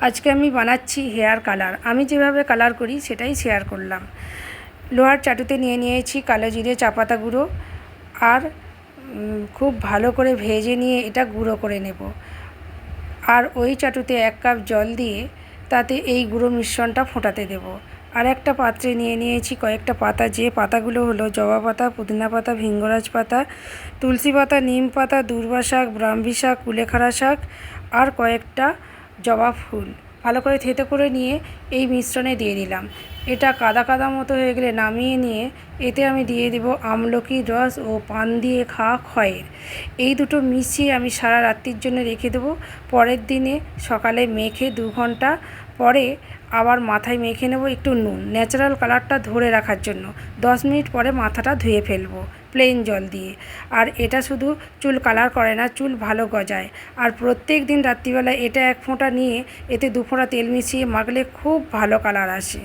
আজকে আমি বানাচ্ছি হেয়ার কালার। আমি যেভাবে কালার করি, সেটাই শেয়ার করলাম। লোহার চাটুতে নিয়ে নিয়েছি কালো জিরে চা পাতা গুঁড়ো আর খুব ভালো করে ভেজে নিয়ে এটা গুঁড়ো করে নেব। আর ওই চাটুতে এক কাপ জল দিয়ে তাতে এই গুঁড়ো মিশ্রণটা ফোটাতে দেব। আর একটা পাত্রে নিয়ে নিয়েছি কয়েকটা পাতা। যে পাতাগুলো হলো জবা পাতা, পুদিনা পাতা, ভিঙ্গরাজ পাতা, তুলসী পাতা, নিম পাতা, দূর্বা শাক, ব্রাহ্মী শাক, কুলেখাড়া শাক আর কয়েকটা জবা ফুল। ভালো করে থেতো করে নিয়ে এই মিশ্রণে দিয়ে দিলাম এটা কাদা কাদা মতো হয়ে গেলে নামিয়ে নিয়ে এতে আমি দিয়ে দেব আমলকির রস ও পান দিয়ে খাওয়া খয়ের এই দুটো মিশিয়ে আমি সারা রাত্রির জন্য রেখে দেবো। পরের দিনে সকালে মেখে দু ঘণ্টা পরে আবার মাথায় মেখে নেব একটু নুন ন্যাচারাল কালারটা ধরে রাখার জন্য। দশ মিনিট পরে মাথাটা ধুয়ে ফেলব প্লেন জল দিয়ে। আর এটা শুধু চুল কালার করে না, চুল ভালো গজায়। আর প্রত্যেক দিন রাত্রিবেলা এটা এক ফোঁটা নিয়ে এতে দু ফোঁটা তেল মিশিয়ে মাখলে খুব ভালো কালার আসে।